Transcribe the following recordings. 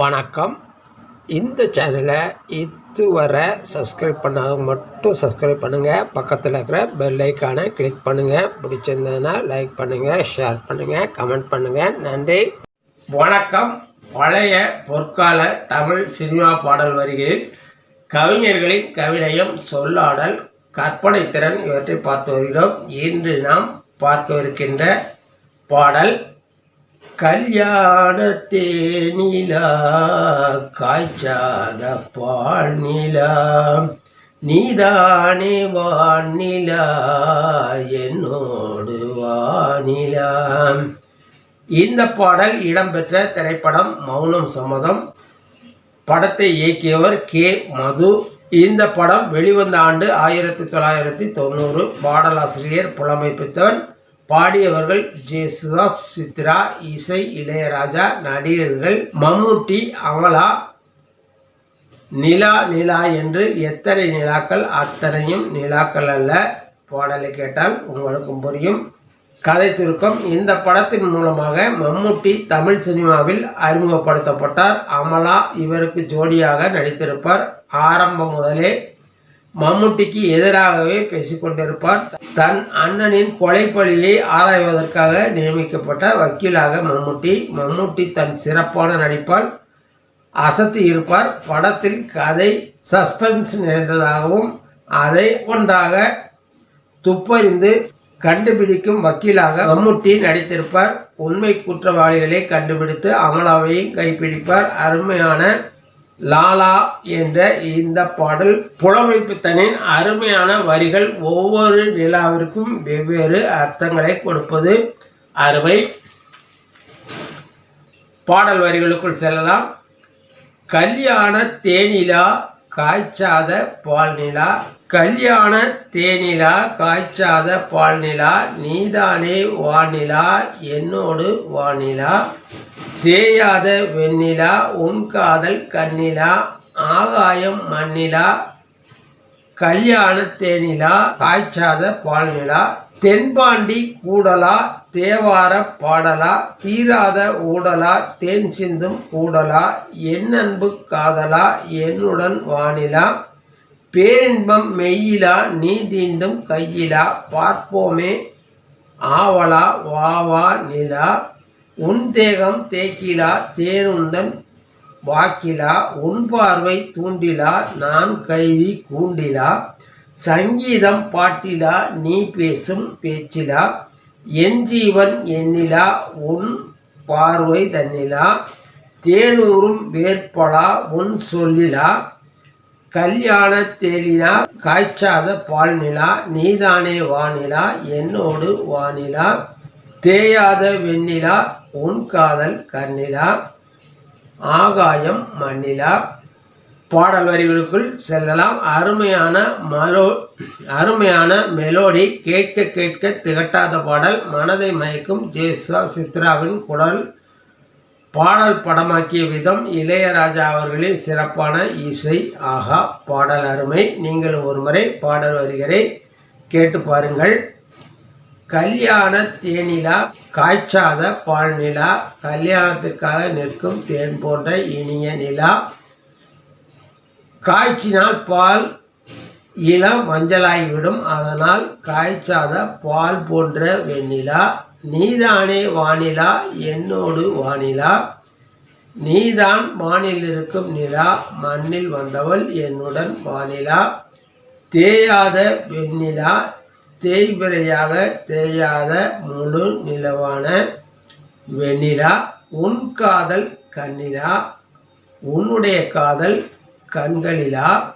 வணக்கம். இந்த சேனலை இதுவரை சப்ஸ்கிரைப் பண்ணாதவங்க மட்டும் சப்ஸ்கிரைப் பண்ணுங்கள் பக்கத்தில் இருக்கிற பெல் ஐக்கானை கிளிக் பண்ணுங்கள் பிடிச்சிருந்ததுன்னா லைக் பண்ணுங்கள் ஷேர் பண்ணுங்கள் கமெண்ட் பண்ணுங்கள் நன்றி. வணக்கம். பழைய பொற்கால தமிழ் சினிமா பாடல் வரிகளில் கவிஞர்களின் கவிதையும் சொல்லாடல் கற்பனை திறன் இவற்றை பார்த்து வருகிறோம். இன்று நாம் பார்க்கவிருக்கின்ற பாடல் கல்யாணத்தே நிலா காய்ச்சாத பால் நிலா நீதானே வானிலா என்னோடு வானிலா. இந்த பாடல் இடம்பெற்ற திரைப்படம் மௌனம் சம்மதம். படத்தை இயக்கியவர் கே. மது. இந்த படம் வெளிவந்த ஆண்டு ஆயிரத்தி தொள்ளாயிரத்தி தொண்ணூறு. பாடலாசிரியர் புலமைப்பித்தவன் பாடியவர்கள் ஜேசுதாஸ் சித்ரா இசை இளையராஜா நடிகர்கள் மம்முட்டி அமலா நிலா நிலா என்று எத்தனை நிலாக்கள்? அத்தனையும் நிலாக்கள் அல்ல. பாடலை கேட்டால் உங்களுக்கும் புரியும். கதை சுருக்கம் இந்த படத்தின் மூலமாக மம்முட்டி தமிழ் சினிமாவில் அறிமுகப்படுத்தப்பட்டார். அமலா இவருக்கு ஜோடியாக நடித்திருப்பார். ஆரம்பம் முதலே மம்முட்டிக்கு எதிராகவே பேசிக்கொண்டிருப்பார் தன் அண்ணனின் கொலைப்பழியை ஆராய்வதற்காக நியமிக்கப்பட்ட வக்கீலாக மம்முட்டி மம்முட்டி தன் சிறப்பான நடிப்பால் அசத்தி இருப்பார். படத்தில் கதை சஸ்பென்ஸ் நிறைந்ததாகவும் அதை ஒன்றாக துப்பறிந்து கண்டுபிடிக்கும் வக்கீலாக மம்முட்டி நடித்திருப்பார். உண்மை குற்றவாளிகளை கண்டுபிடித்து அமலாவையும் கைப்பிடிப்பார். அருமையான லாலா என்ற இந்த பாடல் புலமைப்புத்தனின் அருமையான வரிகள் ஒவ்வொரு நிலாவிற்கும் வெவ்வேறு அர்த்தங்களை கொடுப்பது அருமை. பாடல் வரிகளுக்குள் செல்லலாம். கல்யாண தேனிலா காய்ச்சாத பால் நிலா கல்யாண தேனிலா காய்ச்சாத பால் நிலா நீதானே வானிலா என்னோடு வானிலா. தேயாத வெண்ணிலா உன் காதல் கண்ணிலா ஆகாயம் மண்ணிலா. கல்யாண தேனிலா காய்ச்சாத பால் நிலா தென்பாண்டி கூடலா தேவார பாடலா. தீராத ஊடலா தேன் சிந்தும் கூடலா. என் அன்பு காதலா என்னுடன் வானிலா. பேரின்பம் மெய்யிலா நீ தீண்டும் கையிலா பார்ப்போமே. ஆவலா வாவா நிலா. உன் தேகம் தேக்கிலா தேனுந்தன் வாக்கிலா. உன் பார்வை தூண்டிலா நான் கைதி கூண்டிலா. சங்கீதம் பாட்டிலா நீ பேசும் பேச்சிலா. என் ஜீவன் எண்ணிலா உன் பார்வை தன்னிலா. தேனூரும் வேற்பலா உன் சொல்லிலா. கல்யாண தேடினா காய்ச்சாத பால் நிலா நீதானே வானிலா என்னோடு வானிலா தேயாத வெண்ணிலா உன் காதல் கண்ணிலா ஆகாயம் மண்ணிலா. பாடல் வரிகளுக்குள் செல்லலாம். அருமையான மலோ அருமையான மெலோடி கேட்க கேட்க திகட்டாத பாடல். மனதை மயக்கும் ஜேசா சித்ராவின் குடல் பாடல் படமாக்கிய விதம் இளையராஜா அவர்களின் சிறப்பான இசை. ஆகா பாடல் அருமை. நீங்கள் ஒரு முறை பாடல் வருகிறே கேட்டு பாருங்கள். கல்யாண தேனிலா காய்ச்சாத பால் நிலா கல்யாணத்திற்காக நிற்கும் தேன் போன்ற இனிய நிலா. காய்ச்சினால் பால் இளம் மஞ்சளாகிவிடும். அதனால் காய்ச்சாத பால் போன்ற வெண்ணிலா. நீதானே வானிலா என்னோடு வானிலா. நீதான் வானில் இருக்கும் நிலா மண்ணில் வந்தவள் என்னுடன் வானிலா. தேயாத வெண்ணிலா தேய்பிரையாக தேயாத முழு நிலவான வெண்ணிலா. உன் காதல் கண்ணிலா உன்னுடைய காதல் கண்களிலா.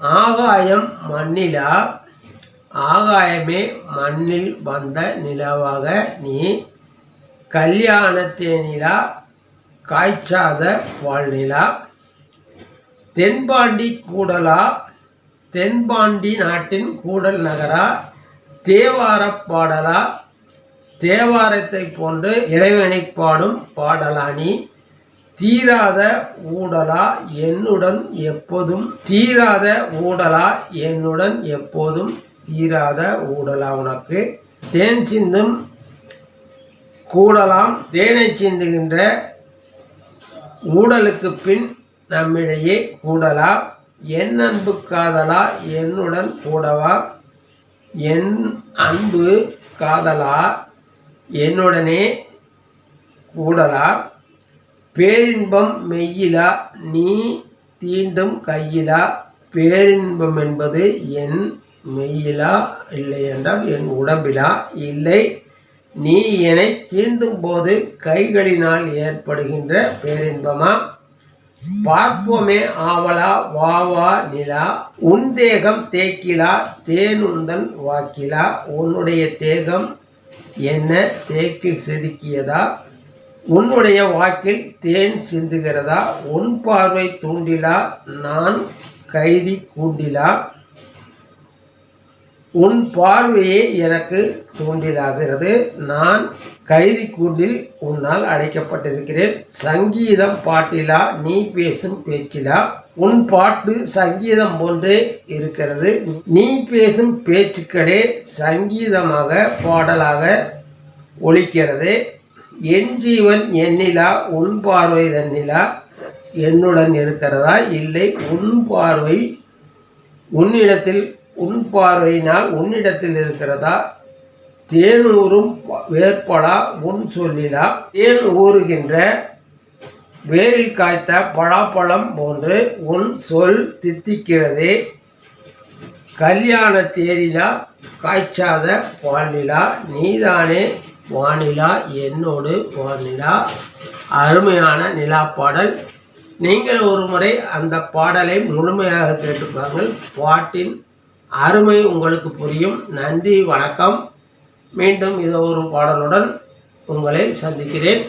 ஆகாயம் மண்ணிலா. ஆகாயமே மண்ணில் வந்த நிலவாக நீ கல்யாணத்தேனிலா காய்ச்சாத பால் நிலா. தென்பாண்டி கூடலா தென்பாண்டி நாட்டின் கூடல் நகரா தேவார பாடலா. தேவாரத்தை போன்று இறைவனை பாடும் பாடலா நீ. தீராத ஊடலா என்னுடன் எப்போதும் தீராத ஊடலா என்னுடன் எப்போதும். தீராத ஊடலா உனக்கு. தேன் சிந்தும் கூடலாம். தேனை சிந்துகின்ற ஊடலுக்கு பின் நம்மிடையே கூடலாம் என் அன்பு காதலா என்னுடன் கூடவா. என் அன்பு காதலா என்னுடனே கூடலா. பேரின்பம் மெய்யிலா நீ தீண்டும் கையிலா. பேரின்பம் என்பது என் மெய்யிலா இல்லை என்றால் என் உடம்பிலா? இல்லை. நீ என்னை தீண்டும் போது கைகளினால் ஏற்படுகின்ற பேரின்பமா? பார்ப்போமே ஆவலா வாவா நிலா. உன் தேகம் தேக்கிலா தேனுந்தன் வாக்கிலா. உன்னுடைய தேகம் என்ன? தேக்கில் செதுக்கியதா? உன்னுடைய வாக்கில் தேன் சிந்துகிறதா? உன் பார்வை தூண்டிலா நான் கைதி கூண்டிலா? உன் பார்வையே எனக்கு தூண்டிலாகிறது நான் கைதி கூண்டில் உன்னால் அடைக்கப்பட்டிருக்கிறேன். சங்கீதம் பாட்டிலா நீ பேசும் பேச்சிலா. உன் பாட்டு சங்கீதம் போன்றே இருக்கிறது. நீ பேசும் பேச்சுக்களே சங்கீதமாக பாடலாக ஒழிக்கிறது என் ஜீவன் என்னிலா உன் பார்வை தன்னிலா. என்னுடன் இருக்கிறதா? இல்லை உன் பார்வை உன்னிடத்தில் உன் பார்வையினால் உன்னிடத்தில் இருக்கிறதா? தேனூரும் வேற்பலா உன் சொல்லிலா? தேன் ஊறுகின்ற வேரில் காய்த்த பலாப்பழம் போன்று உன் சொல் தித்திக்கிறதே. கல்யாண தேரிலா காய்ச்சாத வானிலா நீதானே வானிலா என்னோடு வானிலா? அருமையான நிலா பாடல் நீங்கள் ஒரு முறை அந்த பாடலை முழுமையாக கேட்டுப்பாங்கள் பாட்டின் அருமை உங்களுக்கு புரியும். நன்றி வணக்கம். மீண்டும் இதோ ஒரு பாடலுடன் உங்களை சந்திக்கிறேன்.